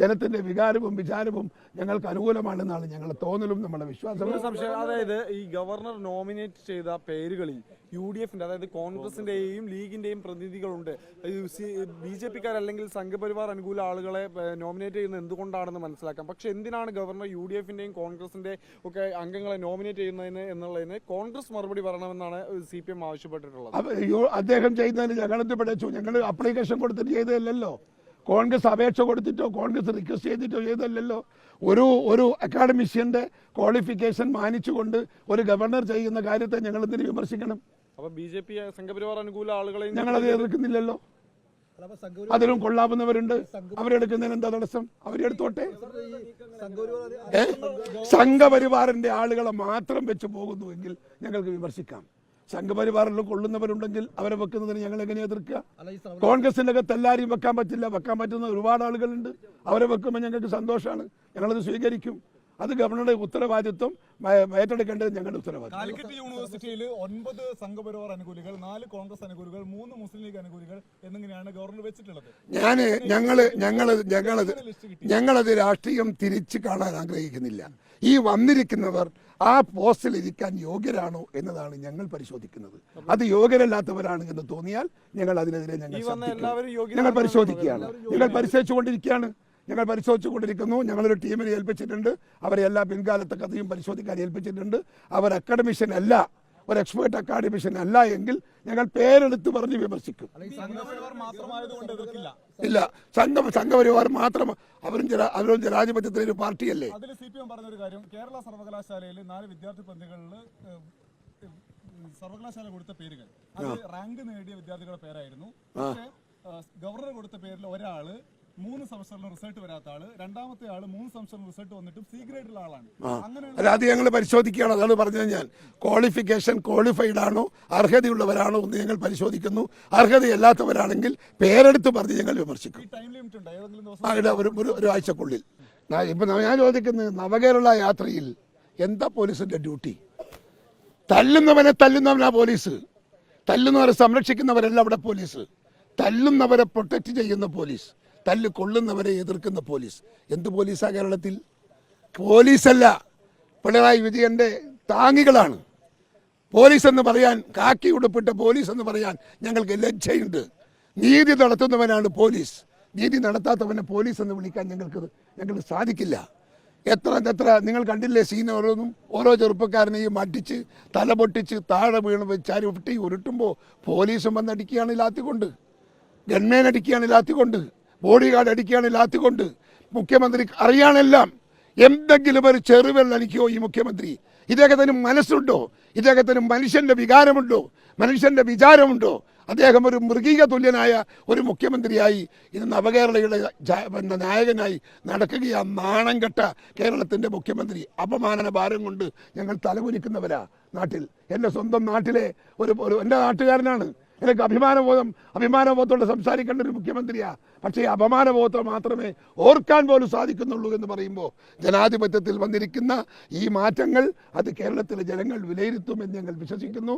ജനത്തിന്റെ വികാരവും വിചാരവും ഞങ്ങൾക്ക് അനുകൂലമാണെന്നാണ് ഞങ്ങൾ തോന്നലും നമ്മുടെ വിശ്വാസവും സംശയം അതായത് ഈ ഗവർണർ നോമിനേറ്റ് ചെയ്ത പേരുകളിൽ യു ഡി എഫിന്റെ അതായത് കോൺഗ്രസിന്റെയും ലീഗിന്റെയും പ്രതിനിധികളുണ്ട്. ബി ജെ പിക്കാർ അല്ലെങ്കിൽ സംഘപരിവാർ അനുകൂല ആളുകളെ നോമിനേറ്റ് ചെയ്യുന്നത് എന്തുകൊണ്ടാണെന്ന് മനസ്സിലാക്കാം. പക്ഷെ എന്തിനാണ് ഗവർണർ യു ഡി എഫിന്റെയും കോൺഗ്രസിന്റെ ഒക്കെ അംഗങ്ങളെ നോമിനേറ്റ് ചെയ്യുന്നതിന് എന്നുള്ളതിന് കോൺഗ്രസ് മറുപടി പറയണമെന്നാണ് സി പി എം ആവശ്യപ്പെട്ടിട്ടുള്ളത്? അദ്ദേഹം ചെയ്യുന്നതിന് പഠിച്ചു ഞങ്ങൾ അപ്ലിക്കേഷൻ കൊടുത്തിട്ട് ചെയ്തതല്ലല്ലോ. കോൺഗ്രസ് അപേക്ഷ കൊടുത്തിട്ടോ കോൺഗ്രസ് റിക്വസ്റ്റ് ചെയ്തിട്ടോ ചെയ്തല്ലല്ലോ. ഒരു ഒരു അക്കാഡമിഷ്യന്റെ ക്വാളിഫിക്കേഷൻ മാനിച്ചുകൊണ്ട് ഒരു ഗവർണർ ചെയ്യുന്ന കാര്യത്തെ ഞങ്ങൾ എന്തിനു വിമർശിക്കണം? അപ്പോൾ ബി ജെ പി സംഘപരിവാർ അനുകൂല ആളുകളെ ഞങ്ങളത് എതിർക്കുന്നില്ലല്ലോ. അതിലും കൊള്ളാവുന്നവരുണ്ട്. അവരെടുക്കുന്നതിന് എന്താ തടസ്സം? അവരെടുത്തോട്ടെ? സംഘപരിവാറിന്റെ ആളുകളെ മാത്രം വെച്ച് പോകുന്നുവെങ്കിൽ ഞങ്ങൾക്ക് വിമർശിക്കാം. സംഘപരിവാറിൽ കൊള്ളുന്നവരുണ്ടെങ്കിൽ അവരെ വെക്കുന്നതിന് ഞങ്ങൾ എങ്ങനെ എതിർക്കുക? കോൺഗ്രസിന്റെ അകത്ത് എല്ലാവരെയും വെക്കാൻ പറ്റില്ല. വെക്കാൻ പറ്റുന്ന ഒരുപാട് ആളുകളുണ്ട്. അവരെ വെക്കുമ്പോൾ ഞങ്ങൾക്ക് സന്തോഷമാണ്. ഞങ്ങളത് സ്വീകരിക്കും. അത് ഗവർണറുടെ ഉത്തരവാദിത്വം. ഏറ്റെടുക്കേണ്ടത് ഞങ്ങളുടെ ഉത്തരവാദിത്വം. കാലിക്കറ്റ് യൂണിവേഴ്സിറ്റിയിൽ ഒൻപത് സംഘപരിവാർ അനുകൂലികൾ നാല് കോൺഗ്രസ് അനുകൂലികൾ മൂന്ന് മുസ്ലിം ലീഗ് അനുകൂലികൾ എന്നിങ്ങനെയാണ് ഗവർണർ വെച്ചിട്ടുള്ളത്. ഞാൻ ഞങ്ങൾ ഞങ്ങളത് ഞങ്ങളത് ഞങ്ങളത് രാഷ്ട്രീയം തിരിച്ചു കാണാൻ ആഗ്രഹിക്കുന്നില്ല. ഈ വന്നിരിക്കുന്നവർ ആ പോസ്റ്റിൽ ഇരിക്കാൻ യോഗ്യരാണോ എന്നതാണ് ഞങ്ങൾ പരിശോധിക്കുന്നത്. അത് യോഗ്യരല്ലാത്തവരാണ് എന്ന് തോന്നിയാൽ ഞങ്ങൾ അതിനെതിരെ ഞങ്ങൾ ഞങ്ങൾ പരിശോധിക്കുകയാണ്. ഞങ്ങൾ പരിശോധിച്ചുകൊണ്ടിരിക്കുകയാണ്. ഞങ്ങൾ പരിശോധിച്ചുകൊണ്ടിരിക്കുന്നു. ഞങ്ങളൊരു ടീമിനെ ഏൽപ്പിച്ചിട്ടുണ്ട്. അവരെ എല്ലാ പിൻകാലത്തെ കഥയും പരിശോധിക്കാൻ ഏൽപ്പിച്ചിട്ടുണ്ട്. അവർ അക്കാഡമിഷ്യൻ അല്ല. ഒരു എക്സ്പേർട്ട് അക്കാഡമിഷൻ അല്ല എങ്കിൽ ഞങ്ങൾ പേരെടുത്ത് പറഞ്ഞ് വിമർശിക്കും. ഇല്ല സംഘം സംഘപരിവാർ മാത്രം അവരും ജന- അവരും ജനാധിപത്യത്തിലെ ഒരു പാർട്ടിയല്ലേ? അതിൽ സി പി എം പറഞ്ഞൊരു കാര്യം കേരള സർവകലാശാലയിൽ നാല് വിദ്യാർത്ഥി പ്രതികളിൽ സർവകലാശാല കൊടുത്ത പേരുകൾ. അത് റാങ്ക് നേടിയ വിദ്യാർത്ഥികളുടെ പേരായിരുന്നു. പക്ഷേ ഗവർണർ കൊടുത്ത പേരിൽ ഒരാൾ മൂന്ന് സെമസ്റ്ററിലും റിസൾട്ട് വരാത്ത ആൾ രണ്ടാമത്തെ ആൾ മൂന്ന് സെമസ്റ്ററിലും റിസൾട്ട് വന്നിട്ടും സി ഗ്രേഡിലുള്ള ആളാണ്. അങ്ങനെ അല്ല അത് ഞങ്ങൾ പരിശോധിക്കുകയാണ്. അതാണ് പറഞ്ഞത് ഞാൻ. ക്വാളിഫിക്കേഷൻ ക്വാളിഫൈഡ് ആണോ അർഹതയുള്ളവരാണോ എന്ന് ഞങ്ങൾ പരിശോധിക്കുന്നു. അർഹതയല്ലാത്തവരാണെങ്കിൽ പേരെടുത്ത് പറഞ്ഞ് ഞങ്ങൾ വിമർശിക്കും. ഈ ടൈം ലിമിറ്റ് ഉണ്ട്? ഏതെങ്കിലും ദിവസം ആ, ഒരു ഒരു ഒരാഴ്ചക്കുള്ളിൽ. ഞാൻ- ഇപ്പൊ ഞാൻ ചോദിക്കുന്നത് നവകേരള യാത്രയിൽ എന്താ പോലീസിന്റെ ഡ്യൂട്ടി തല്ലുന്നവനെ തല്ലുന്നവനാ പോലീസ്. തല്ലുന്നവരെ സംരക്ഷിക്കുന്നവരല്ല അവിടെ പോലീസ്. തല്ലുന്നവരെ പ്രൊട്ടക്റ്റ് ചെയ്യുന്ന പോലീസ്. തല്ല് കൊള്ളുന്നവരെ എതിർക്കുന്ന പോലീസ്. എന്ത് പോലീസാ കേരളത്തിൽ? പോലീസല്ല. പിണറായി വിജയന്റെ താങ്ങികളാണ്. പോലീസ് എന്ന് പറയാൻ കാക്കി ഉടുപ്പിട്ട പോലീസ് എന്ന് പറയാൻ ഞങ്ങൾക്ക് ലജ്ജയുണ്ട്. നീതി നടത്തുന്നവനാണ് പോലീസ്. നീതി നടത്താത്തവനെ പോലീസ് എന്ന് വിളിക്കാൻ ഞങ്ങൾക്ക് ഞങ്ങൾക്ക് സാധിക്കില്ല. എത്ര എത്ര നിങ്ങൾ കണ്ടില്ലേ സീൻ ഓരോന്നും? ഓരോ ചെറുപ്പക്കാരനെയും അടിച്ച് തല പൊട്ടിച്ച് താഴെ വീണ് ചുരുട്ടി ഉരുട്ടുമ്പോൾ പോലീസും വന്നടിക്കുകയാണ് ലാത്തിക്കൊണ്ട് ഗൺമേൻ അടിക്കുകയാണ് ലാത്തിക്കൊണ്ട് ബോഡി ഗാർഡ് അടിക്കുകയാണ് ലാത്തിക്കൊണ്ട്. മുഖ്യമന്ത്രി അറിയാണെല്ലാം എന്തെങ്കിലും ഒരു ചെറുവിരൽ അടിക്കുമോ ഈ മുഖ്യമന്ത്രി? ഇദ്ദേഹത്തിന് മനസ്സുണ്ടോ? ഇദ്ദേഹത്തിന് മനുഷ്യന്റെ വികാരമുണ്ടോ? മനുഷ്യന്റെ വിചാരമുണ്ടോ? അദ്ദേഹം ഒരു മൃഗീക തുല്യനായ ഒരു മുഖ്യമന്ത്രിയായി ഇത് നവകേരളയുടെ പിന്നെ നായകനായി നടക്കുകയാ നാണം കെട്ട കേരളത്തിന്റെ മുഖ്യമന്ത്രി. അപമാനന ഭാരം കൊണ്ട് ഞങ്ങൾ തലകുനിക്കുന്നവരാ നാട്ടിൽ. എന്റെ സ്വന്തം നാട്ടിലെ ഒരു എന്റെ നാട്ടുകാരനാണ്. എനിക്ക് അഭിമാനബോധം അഭിമാനബോധത്തോടെ സംസാരിക്കേണ്ട ഒരു മുഖ്യമന്ത്രിയാ. പക്ഷേ ഈ അപമാനബോധം മാത്രമേ ഓർക്കാൻ പോലും സാധിക്കുന്നുള്ളൂ എന്ന് പറയുമ്പോൾ ജനാധിപത്യത്തിൽ വന്നിരിക്കുന്ന ഈ മാറ്റങ്ങൾ അത് കേരളത്തിലെ ജനങ്ങൾ വിലയിരുത്തുമെന്ന് ഞങ്ങൾ വിശ്വസിക്കുന്നു.